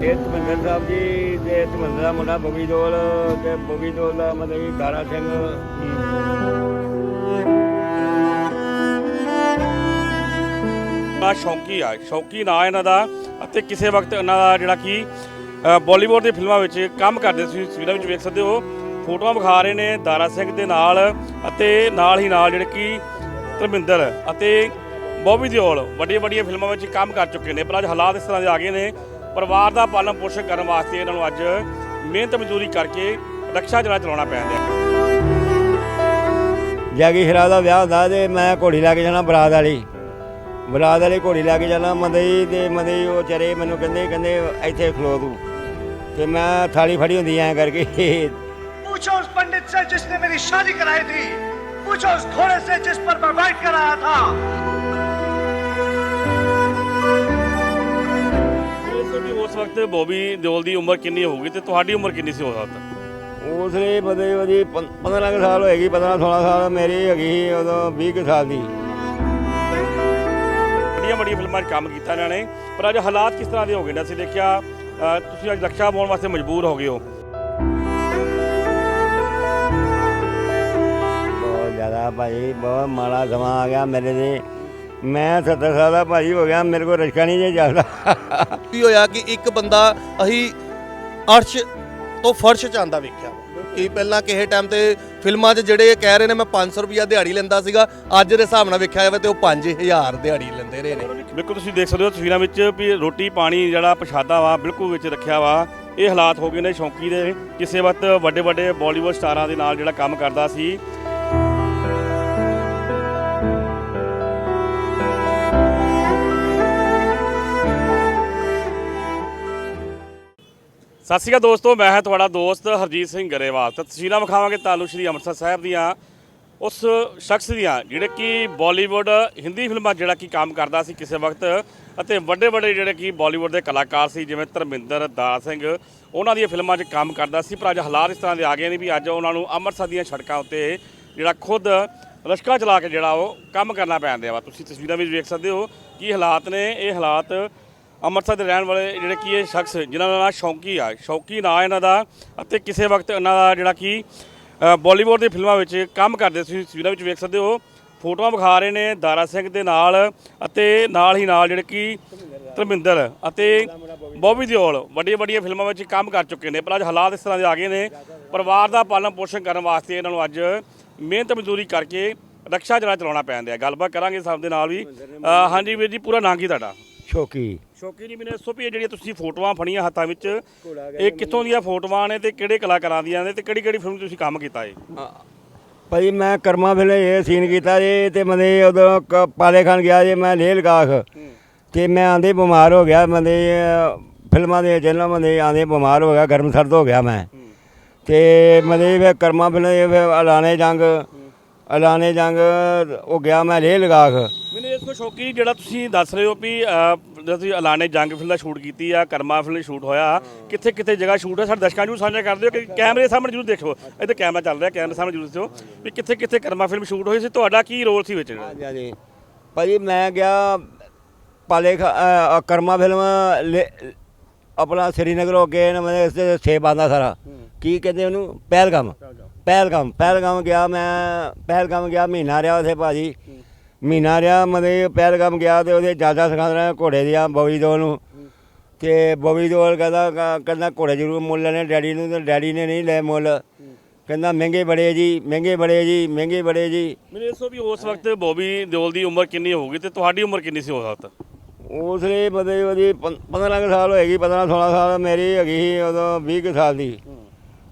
ਇਹ ਧਰਮਿੰਦਰ ਸਾਹਿਬ ਜੀ ਤੇ ਧਰਮਿੰਦਰ ਦਾ ਮੁੰਡਾ ਬੋਗੀ ਦੋਲ ਤੇ ਬੋਗੀ ਦੋਲ ਦਾ ਮਤਲਬ ਕਿ ਦਾਰਾ ਸਿੰਘ। ਬੜਾ ਸ਼ੌਂਕੀ ਆ ਸ਼ੌਂਕੀ ਨਾ ਇਹਨਾਂ ਦਾ ਅਤੇ ਕਿਸੇ ਵਕਤ ਇਹਨਾਂ ਦਾ ਜਿਹੜਾ ਕਿ ਅ, ਬਾਲੀਵੁੱਡ ਦੀ ਫਿਲਮਾਂ ਵਿੱਚ ਕੰਮ ਕਰਦੇ ਸੀ ਤਸਵੀਰਾਂ ਵਿੱਚ ਵੇਖ ਸਕਦੇ ਹੋ। ਫੋਟੋਆਂ ਵਿਖਾ ਰਹੇ ਨੇ ਦਾਰਾ ਸਿੰਘ ਦੇ ਨਾਲ ਅਤੇ ਨਾਲ ਹੀ ਨਾਲ ਜਿਹੜੇ ਕਿ ਧਰਮਿੰਦਰ ਅਤੇ ਬੋਬੀ ਦਿਓਲ ਵੱਡੀਆਂ ਵੱਡੀਆਂ ਫਿਲਮਾਂ ਵਿੱਚ ਕੰਮ ਕਰ ਚੁੱਕੇ ਨੇ। ਪਰ ਅੱਜ ਹਾਲਾਤ ਇਸ ਤਰ੍ਹਾਂ ਦੇ ਆ ਗਏ ਨੇ ਪਰਿਵਾਰ ਦਾ ਪਾਲਣ ਪੋਸ਼ਣ ਕਰਨ ਵਾਸਤੇ ਇਹਨਾਂ ਨੂੰ ਅੱਜ ਮਿਹਨਤ ਮਜ਼ਦੂਰੀ ਕਰਕੇ ਰਕਸ਼ਾ ਜਿਹੜਾ ਚਲਾਉਣਾ ਪੈਂਦਾ ਜਾਗੀ ਹਿਰਾ ਦਾ ਵਿਆਹ ਹੁੰਦਾ ਤੇ ਮੈਂ ਘੋੜੀ ਲੈ ਕੇ ਜਾਣਾ ਬਰਾਦ ਵਾਲੀ। ਬਰਾਦ ਵਾਲੀ ਘੋੜੀ ਲੈ ਕੇ ਜਾਣਾ ਮੰਦਈ ਤੇ ਮੰਦਈ ਉਹ ਚਰੇ ਮੈਨੂੰ ਕਹਿੰਦੇ ਕਹਿੰਦੇ ਇੱਥੇ ਖਲੋ ਤੂੰ। ਤੇ ਮੈਂ ਥਾਲੀ ਫੜੀ ਹੁੰਦੀ ਐ ਕਰਕੇ। ਪੁੱਛੋ ਉਸ ਪੰਡਿਤ ਸੇ ਜਿਸਨੇ ਮੇਰੀ ਸ਼ਾਦੀ ਕਰਾਈ ਥੀ ਪੁੱਛੋ ਉਸ ਘੋੜੇ ਸੇ ਜਿਸ ਪਰ ਮੈਂ ਰਾਈਡ ਕਰ ਥਾ ਵਕਤ ਬੋਬੀ ਦਿਓਲ ਦੀ ਉਮਰ ਕਿੰਨੀ ਹੋਊਗੀ ਤੇ ਤੁਹਾਡੀ ਉਮਰ ਕਿੰਨੀ ਸੀ ਉਸ ਵਕਤ? ਉਸ ਲਈ ਮਤਲਬ ਉਹਦੀ 15 ਕੁ ਸਾਲ ਹੋਏਗੀ 15 16 ਸਾਲ ਮੇਰੀ ਹੈਗੀ ਸੀ ਉਦੋਂ 20 ਕੁ ਸਾਲ ਦੀ। ਵੱਡੀਆਂ ਵੱਡੀਆਂ ਫਿਲਮਾਂ 'ਚ ਕੰਮ ਕੀਤਾ ਇਹਨਾਂ ਨੇ। ਪਰ ਅੱਜ ਹਾਲਾਤ ਕਿਸ ਤਰ੍ਹਾਂ ਦੇ ਹੋ ਗਏ? ਨੇ ਅਸੀਂ ਦੇਖਿਆ ਅ, ਤੁਸੀਂ ਅੱਜ ਰਕਸ਼ਾ ਪਾਉਣ ਵਾਸਤੇ ਮਜਬੂਰ ਹੋ ਗਏ ਹੋ? ਬਹੁਤ ਜ਼ਿਆਦਾ ਭਾਈ ਬਹੁਤ ਮਾੜਾ ਸਮਾਂ ਆ ਗਿਆ ਮੇਰੇ ਤੇ। ਮੈਂ 70 ਸਾਲ ਦਾ ਭਾਈ ਹੋ ਗਿਆ ਮੇਰੇ ਕੋਲ ਰਿਸ਼ਕਾ ਨਹੀਂ ਜੇ ਚੱਲਦਾ। ਵੀ ਹੋਇਆ ਕਿ ਇੱਕ ਬੰਦਾ ਅਸੀਂ ਅਰਸ਼ ਤੋਂ ਫਰਸ਼ ਚ ਆਂਦਾ ਵੇਖਿਆ? ਕਿ ਪਹਿਲਾਂ ਕਿਸੇ ਟਾਈਮ ਤੇ ਫਿਲਮਾਂ 'ਚ ਜਿਹੜੇ ਕਹਿ ਰਹੇ ਨੇ ਮੈਂ 500 ਰੁਪਿਆ ਦਿਹਾੜੀ ਲੈਂਦਾ ਸੀਗਾ ਅੱਜ ਦੇ ਹਿਸਾਬ ਨਾਲ ਵੇਖਿਆ ਜਾਵੇ ਤੇ ਉਹ 5000 ਦਿਹਾੜੀ ਲੈਂਦੇ ਰਹੇ ਨੇ। ਬਿਲਕੁਲ ਤੁਸੀਂ ਦੇਖ ਸਕਦੇ ਹੋ ਤਸਵੀਰਾਂ ਵਿੱਚ ਵੀ ਰੋਟੀ ਪਾਣੀ ਜਿਹੜਾ ਪ੍ਰਸ਼ਾਦਾ ਵਾ ਬਿਲਕੁਲ ਵਿੱਚ ਰੱਖਿਆ ਵਾ। ਇਹ ਹਾਲਾਤ ਹੋ ਗਏ ਨੇ ਸ਼ੌਂਕੀ ਦੇ। ਕਿਸੇ ਵਕਤ ਵੱਡੇ ਵੱਡੇ ਬਾਲੀਵੁੱਡ ਸਟਾਰਾਂ ਦੇ ਨਾਲ ਜਿਹੜਾ ਕੰਮ ਕਰਦਾ ਸੀ ਸਤਿ ਸ਼੍ਰੀ ਅਕਾਲ ਦੋਸਤੋ, ਮੈਂ ਹਾਂ ਤੁਹਾਡਾ ਦੋਸਤ ਹਰਜੀਤ ਸਿੰਘ ਗਰੇਵਾਲ। ਤਾਂ ਤਸਵੀਰਾਂ ਵਿਖਾਵਾਂਗੇ ਤਾਲੂ ਸ਼੍ਰੀ ਅੰਮ੍ਰਿਤਸਰ ਸਾਹਿਬ ਦੀਆਂ। ਉਸ ਸ਼ਖਸ ਦੀਆਂ, ਜਿਹੜੇ ਕਿ ਬਾਲੀਵੁੱਡ ਹਿੰਦੀ ਫਿਲਮਾਂ 'ਚ ਜਿਹੜਾ ਕਿ ਕੰਮ ਕਰਦਾ ਸੀ ਕਿਸੇ ਵਕਤ, ਅਤੇ ਵੱਡੇ ਵੱਡੇ ਜਿਹੜੇ ਕਿ ਬਾਲੀਵੁੱਡ ਦੇ ਕਲਾਕਾਰ ਸੀ, ਜਿਵੇਂ ਧਰਮਿੰਦਰ ਦਾਰਾ ਸਿੰਘ, ਉਹਨਾਂ ਦੀਆਂ ਫਿਲਮਾਂ 'ਚ ਕੰਮ ਕਰਦਾ ਸੀ। ਪਰ ਅੱਜ ਹਾਲਾਤ ਇਸ ਤਰ੍ਹਾਂ ਦੇ ਆ ਗਏ ਨੇ ਵੀ ਅੱਜ ਉਹਨਾਂ ਨੂੰ ਅੰਮ੍ਰਿਤਸਰ ਦੀਆਂ ਸੜਕਾਂ ਉੱਤੇ ਜਿਹੜਾ ਖੁਦ ਰਸ਼ਕਾ ਚਲਾ ਕੇ ਜਿਹੜਾ ਉਹ ਕੰਮ ਕਰਨਾ ਪੈਂਦਾ ਵਾ। ਤੁਸੀਂ ਤਸਵੀਰਾਂ ਵਿੱਚ ਵੇਖ ਸਕਦੇ ਹੋ ਕਿ ਹਾਲਾਤ ਨੇ, ਇਹ ਹਾਲਾਤ ਅੰਮ੍ਰਿਤਸਰ ਦੇ ਰਹਿਣ ਵਾਲੇ ਜਿਹੜੇ ਕੀ ਇਹ ਸ਼ਖਸ ਜਿਨ੍ਹਾਂ ਦਾ ਨਾਂ ਸ਼ੌਂਕੀ ਆ। ਸ਼ੌਂਕੀ ਨਾਂ ਇਹਨਾਂ ਦਾ ਅਤੇ ਕਿਸੇ ਵਕਤ ਇਹਨਾਂ ਦਾ ਜਿਹੜਾ ਕਿ ਅ, ਬਾਲੀਵੁੱਡ ਦੀ ਫਿਲਮਾਂ ਵਿੱਚ ਕੰਮ ਕਰਦੇ ਸੀ ਤਸਵੀਰਾਂ ਵਿੱਚ ਵੇਖ ਸਕਦੇ ਹੋ। ਫੋਟੋਆਂ ਵਿਖਾ ਰਹੇ ਨੇ ਦਾਰਾ ਸਿੰਘ ਦੇ ਨਾਲ ਅਤੇ ਨਾਲ ਹੀ ਨਾਲ ਜਿਹੜੇ ਕਿ ਧਰਮਿੰਦਰ ਅਤੇ ਬੋਬੀ ਦਿਓਲ ਵੱਡੀਆਂ ਵੱਡੀਆਂ ਫਿਲਮਾਂ ਵਿੱਚ ਕੰਮ ਕਰ ਚੁੱਕੇ ਨੇ। ਪਰ ਅੱਜ ਹਾਲਾਤ ਇਸ ਤਰ੍ਹਾਂ ਦੇ ਆ ਗਏ ਨੇ। ਪਰਿਵਾਰ ਦਾ ਪਾਲਣ ਪੋਸ਼ਣ ਕਰਨ ਵਾਸਤੇ ਇਹਨਾਂ ਨੂੰ ਅੱਜ ਮਿਹਨਤ ਮਜ਼ਦੂਰੀ ਕਰਕੇ ਰਕਸ਼ਾ ਜਿਹੜਾ ਚਲਾਉਣਾ ਪੈਂਦਾ ਹੈ। ਗੱਲਬਾਤ ਕਰਾਂਗੇ ਸਭ ਦੇ ਨਾਲ ਵੀ। ਹਾਂਜੀ ਵੀਰ ਜੀ ਪੂਰਾ ਨਾਂ ਕੀ ਤੁਹਾਡਾ? ਸ਼ੌਕੀ। ਸ਼ੌਕੀ ਜੀ ਮੈਨੂੰ ਦੱਸੋ ਵੀ ਇਹ ਜਿਹੜੀਆਂ ਤੁਸੀਂ ਫੋਟੋਆਂ ਫੜੀਆਂ ਹੱਥਾਂ ਵਿੱਚ ਇਹ ਕਿੱਥੋਂ ਦੀਆਂ ਫੋਟੋਆਂ ਨੇ ਤੇ ਕਿਹੜੇ ਕਲਾਕਾਰਾਂ ਦੀਆਂ ਨੇ ਤੇ ਕਿਹੜੀ ਕਿਹੜੀ ਫਿਲਮ ਤੁਸੀਂ ਕੰਮ ਕੀਤਾ ਏ ਭਾਈ ਮੈਂ ਕਰਮਾ ਵੇਲੇ ਇਹ ਸੀਨ ਕੀਤਾ ਜੀ ਤੇ ਮਨੇ ਉਦੋਂ ਕ- ਪਾਲੇ ਖਾਨ ਗਿਆ ਜੀ ਮੈਂ ਲੇਹ ਲਗਾਖ ਤੇ ਮੈਂ ਆਂਦੇ ਬਿਮਾਰ ਹੋ ਗਿਆ ਮਨੇ ਫਿਲਮਾਂ ਦੇ ਜਨਮ ਮਨੇ ਆਂਦੇ ਬਿਮਾਰ ਹੋ ਗਿਆ ਗਰਮ ਸਰਦ ਹੋ ਗਿਆ ਮੈਂ। ਤੇ ਮਨੇ ਵੇ ਕਰਮਾ ਵੇਲੇ ਫਿਰ ਐਲਾਨੇ ਜੰਗ ਐਲਾਨੇ ਜੰਗ ਉਹ ਗਿਆ ਮੈਂ ਲੇਹ ਲਗਾਖ ਤੋਂ ਸ਼ੌਕੀ ਜਿਹੜਾ ਤੁਸੀਂ ਦੱਸ ਰਹੇ ਹੋ ਵੀ ਜਦੋਂ ਤੁਸੀਂ ਐਲਾਨੇ ਜੰਗ ਫਿਲਮ ਦਾ ਸ਼ੂਟ ਕੀਤੀ ਆ ਕਰਮਾ ਫਿਲਮ ਸ਼ੂਟ ਹੋਇਆ ਕਿੱਥੇ ਕਿੱਥੇ ਜਗ੍ਹਾ ਸ਼ੂਟ ਹੈ? ਸਾਡੇ ਦਰਸ਼ਕਾਂ ਨੂੰ ਸਾਂਝਾ ਕਰ ਦਿਓ ਕਿ ਕੈਮਰੇ ਸਾਹਮਣੇ ਜਰੂਰ ਦੇਖੋ। ਇੱਥੇ ਕੈਮਰਾ ਚੱਲ ਰਿਹਾ ਕੈਮਰੇ ਸਾਹਮਣੇ ਜਰੂਰ ਦੱਸਿਓ ਵੀ ਕਿੱਥੇ ਕਿੱਥੇ ਕਰਮਾ ਫਿਲਮ ਸ਼ੂਟ ਹੋਈ ਸੀ ਤੁਹਾਡਾ ਕੀ ਰੋਲ ਸੀ ਵਿੱਚ? ਹਾਂਜੀ ਹਾਂਜੀ। ਭਾਜੀ ਮੈਂ ਗਿਆ ਪਾਲੇ ਕਰਮਾ ਫਿਲਮ ਲੇ- ਆਪਣਾ ਸ੍ਰੀਨਗਰ ਹੋ ਕੇ ਨਾ ਮੈਂ ਇਸ ਸੇਬ ਆਂਦਾ ਸਾਰਾ। ਕੀ ਕਹਿੰਦੇ ਉਹਨੂੰ? ਪਹਿਲਗਾਮ। ਪਹਿਲਗਾਮ। ਪਹਿਲਗਾਮ ਗਿਆ ਮੈਂ ਪਹਿਲਗਾਮ ਗਿਆ ਮਹੀਨਾ ਰਿਹਾ ਉਥੇ ਭਾਜੀ। ਮਹੀਨਾ ਰਿਹਾ ਮਤਲਬ ਪਹਿਲਗਾਮ ਗਿਆ ਤੇ ਉਹਦੇ ਜਾਦਾ ਸਿਖਾਉਂਦਾ ਘੋੜੇ ਦੀਆਂ ਬੋਵੀ ਦੋਲ ਨੂੰ। ਤੇ ਬੋਵੀ ਦੋਲ ਕਹਿੰਦਾ ਕਹਿੰਦਾ ਘੋੜੇ ਜ਼ਰੂਰ ਮੁੱਲ ਲੈਣੇ ਡੈਡੀ ਨੂੰ ਤੇ ਡੈਡੀ ਨੇ ਨਹੀਂ ਲੈ ਮੁੱਲ। ਕਹਿੰਦਾ ਮਹਿੰਗੇ ਬੜੇ ਜੀ ਮਹਿੰਗੇ ਬੜੇ ਜੀ ਮਹਿੰਗੇ ਬੜੇ ਜੀ। ਮੈਨੂੰ ਦੱਸੋ ਵੀ ਉਸ ਵਕਤ ਬੋਬੀ ਦਿਓਲ ਦੀ ਉਮਰ ਕਿੰਨੀ ਹੋਊਗੀ ਤੇ ਤੁਹਾਡੀ ਉਮਰ ਕਿੰਨੀ ਸੀ ਉਸ ਵਕਤ? ਉਸ ਲਈ ਮਤਲਬ ਉਹਦੀ 15 ਕੁ ਸਾਲ ਹੋਏਗੀ 15 16 ਸਾਲ ਮੇਰੀ ਹੈਗੀ ਸੀ ਉਦੋਂ 20 ਕੁ ਸਾਲ ਦੀ।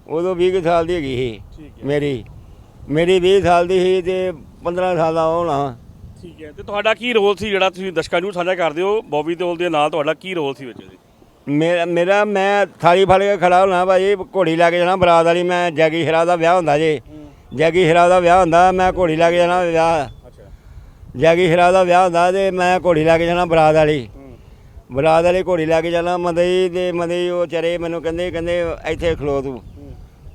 ਉਦੋਂ 20 ਕੁ ਸਾਲ ਦੀ ਹੈਗੀ ਸੀ ਮੇਰੀ। ਮੇਰੀ 20 ਸਾਲ ਦੀ ਸੀ ਤੇ 15 ਸਾਲ ਦਾ ਹੋਣਾ। ਠੀਕ ਹੈ। ਤੇ ਤੁਹਾਡਾ ਕੀ ਰੋਲ ਸੀ ਜਿਹੜਾ ਤੁਸੀਂ ਦਰਸ਼ਕਾਂ ਨੂੰ ਸਾਂਝਾ ਕਰਦੇ ਹੋ? ਬੋਬੀ ਦਿਓਲ ਦੇ ਨਾਲ ਤੁਹਾਡਾ ਕੀ ਰੋਲ ਸੀ ਵਿੱਚ ਜੀ ਮੇਰਾ ਮੇਰਾ ਮੈਂ ਥਾਲੀ ਫੜ ਕੇ ਖੜਾ ਹੋਣਾ ਭਾਜੀ ਘੋੜੀ ਲੈ ਕੇ ਜਾਣਾ ਬਰਾਤ ਵਾਲੀ ਮੈਂ ਜੈਗੀ ਹਿਰਾ ਦਾ ਵਿਆਹ ਹੁੰਦਾ ਜੇ। ਜੈਗੀ ਹਿਰਾ ਦਾ ਵਿਆਹ ਹੁੰਦਾ ਮੈਂ ਘੋੜੀ ਲੈ ਕੇ ਜਾਣਾ ਵਿਆਹ। ਅੱਛਾ। ਜੈਗੀ ਹਿਰਾ ਦਾ ਵਿਆਹ ਹੁੰਦਾ ਤੇ ਮੈਂ ਘੋੜੀ ਲੈ ਕੇ ਜਾਣਾ ਬਰਾਤ ਵਾਲੀ। ਬਰਾਤ ਵਾਲੀ ਘੋੜੀ ਲੈ ਕੇ ਜਾਣਾ ਮਦਈ ਤੇ ਮਦਈ ਉਹ ਚਰੇ ਮੈਨੂੰ ਕਹਿੰਦੇ ਕਹਿੰਦੇ ਇੱਥੇ ਖਲੋ ਤੂੰ।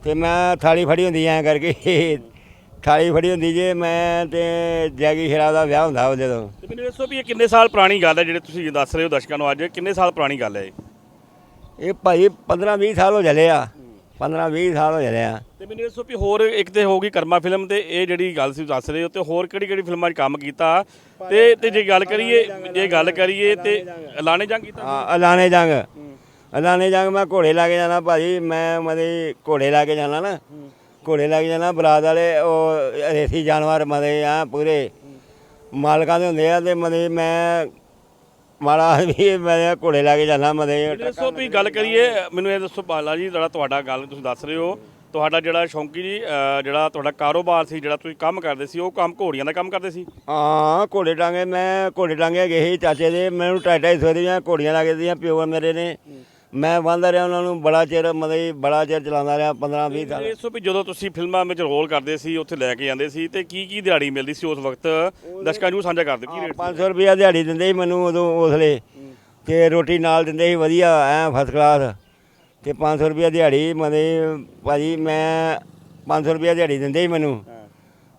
ਤੇ ਮੈਂ ਥਾਲੀ ਫੜੀ ਹੁੰਦੀ ਐ ਕਰਕੇ। ਥਾਲੀ ਫੜੀ ਹੁੰਦੀ ਜੇ ਮੈਂ ਤੇ ਜੈਗੀ ਹਿਰਾ ਦਾ ਵਿਆਹ ਹੁੰਦਾ ਉਹ ਜਦੋਂ ਤੇ ਮੈਨੂੰ ਦੱਸੋ ਵੀ ਇਹ ਕਿੰਨੇ ਸਾਲ ਪੁਰਾਣੀ ਗੱਲ ਹੈ ਜਿਹੜੇ ਤੁਸੀਂ ਦੱਸ ਰਹੇ ਹੋ ਦਰਸ਼ਕਾਂ ਨੂੰ ਅੱਜ? ਕਿੰਨੇ ਸਾਲ ਪੁਰਾਣੀ ਗੱਲ ਹੈ ਇਹ? ਇਹ ਭਾਈ 15 20 ਸਾਲ ਹੋ ਚਲੇ ਆ। 15 20 ਸਾਲ ਹੋ ਚਲੇ ਆ। ਤੇ ਮੈਨੂੰ ਦੱਸੋ ਵੀ ਹੋਰ ਇੱਕ ਤੇ ਹੋਊਗੀ ਕਰਮਾ ਫਿਲਮ ਤੇ ਇਹ ਜਿਹੜੀ ਗੱਲ ਸੀ ਦੱਸ ਰਹੇ ਹੋ ਤੇ ਹੋਰ ਕਿਹੜੀ ਕਿਹੜੀ ਫਿਲਮਾਂ 'ਚ ਕੰਮ ਕੀਤਾ? ਤੇ ਤੇ ਜੇ ਗੱਲ ਕਰੀਏ ਜੇ ਗੱਲ ਕਰੀਏ ਤੇ ਐਲਾਨੇ ਜੰਗ ਕੀਤਾ? ਹਾਂ ਅਲਾਣੇ ਜੰਗ। ਅਲਾਣੇ ਜੰਗ ਮੈਂ ਘੋੜੇ ਲਾ ਕੇ ਜਾਣਾ ਭਾਜੀ ਮੈਂ ਮਦੇ ਘੋੜੇ ਲਾ ਕੇ ਜਾਣਾ ਨਾ। ਘੋੜੇ ਲਾ ਕੇ ਜਾਣਾ ਬਰਾਤ ਵਾਲੇ ਉਹ ਰੇਸੀ ਜਾਨਵਰ ਮਦੇ ਆ ਪੂਰੇ। ਮਾਲਕਾਂ ਦੇ ਹੁੰਦੇ ਆ ਤੇ ਮਦੇ ਮੈਂ ਮਾੜਾ ਆਦਮੀ ਮੈਂ ਘੋੜੇ ਲਾ ਕੇ ਜਾਣਾ ਮਦੇ ਦੱਸੋ ਵੀ ਗੱਲ ਕਰੀਏ ਮੈਨੂੰ ਇਹ ਦੱਸੋ ਪਾਲਾ ਜੀ ਜਿਹੜਾ ਤੁਹਾਡਾ ਗੱਲ ਤੁਸੀਂ ਦੱਸ ਰਹੇ ਹੋ ਤੁਹਾਡਾ ਜਿਹੜਾ ਸ਼ੌਂਕੀ ਜੀ ਅਹ ਜਿਹੜਾ ਤੁਹਾਡਾ ਕਾਰੋਬਾਰ ਸੀ ਜਿਹੜਾ ਤੁਸੀਂ ਕੰਮ ਕਰਦੇ ਸੀ ਉਹ ਕੰਮ ਘੋੜੀਆਂ ਦਾ ਕੰਮ ਕਰਦੇ ਸੀ? ਹਾਂ ਘੋੜੇ ਟਾਂਗੇ ਮੈਂ ਘੋੜੇ ਟਾਂਗੇ ਗਏ ਸੀ ਚਾਚੇ ਦੇ ਮੈਨੂੰ ਢਾਈ ਢਾਈ ਸੌ ਦੀਆਂ ਘੋੜੀਆਂ ਲੱਗ ਦੀਆਂ ਪਿਓ ਮੇਰੇ ਨੇ। ਮੈਂ ਬੰਦਾ ਰਿਹਾ ਉਹਨਾਂ ਨੂੰ ਬੜਾ ਚਿਰ ਮਤਲਬ ਬੜਾ ਚਿਰ ਚਲਾਉਂਦਾ ਰਿਹਾ 15 20 ਸਾਲ। ਇਹ ਦੱਸੋ ਵੀ ਜਦੋਂ ਤੁਸੀਂ ਫਿਲਮਾਂ ਵਿੱਚ ਰੋਲ ਕਰਦੇ ਸੀ ਉੱਥੇ ਲੈ ਕੇ ਜਾਂਦੇ ਸੀ ਤੇ ਕੀ ਕੀ ਦਿਹਾੜੀ ਮਿਲਦੀ ਸੀ ਉਸ ਵਕਤ? ਦਰਸ਼ਕਾਂ ਨੂੰ ਸਾਂਝਾ ਕਰ ਦਿਓ ਕੀ ਰੇਟ 500 ਰੁਪਇਆ ਦਿਹਾੜੀ ਦਿੰਦੇ ਸੀ ਮੈਨੂੰ ਉਦੋਂ ਉਸਲੇ। ਤੇ ਰੋਟੀ ਨਾਲ ਦਿੰਦੇ ਸੀ ਵਧੀਆ ਐ ਫਸਟ ਕਲਾਸ ਤੇ 500 ਰੁਪਇਆ ਦਿਹਾੜੀ ਮਤਲਬ ਭਾਜੀ ਮੈਂ 500 ਰੁਪਇਆ ਦਿਹਾੜੀ ਦਿੰਦੇ ਸੀ ਮੈਨੂੰ।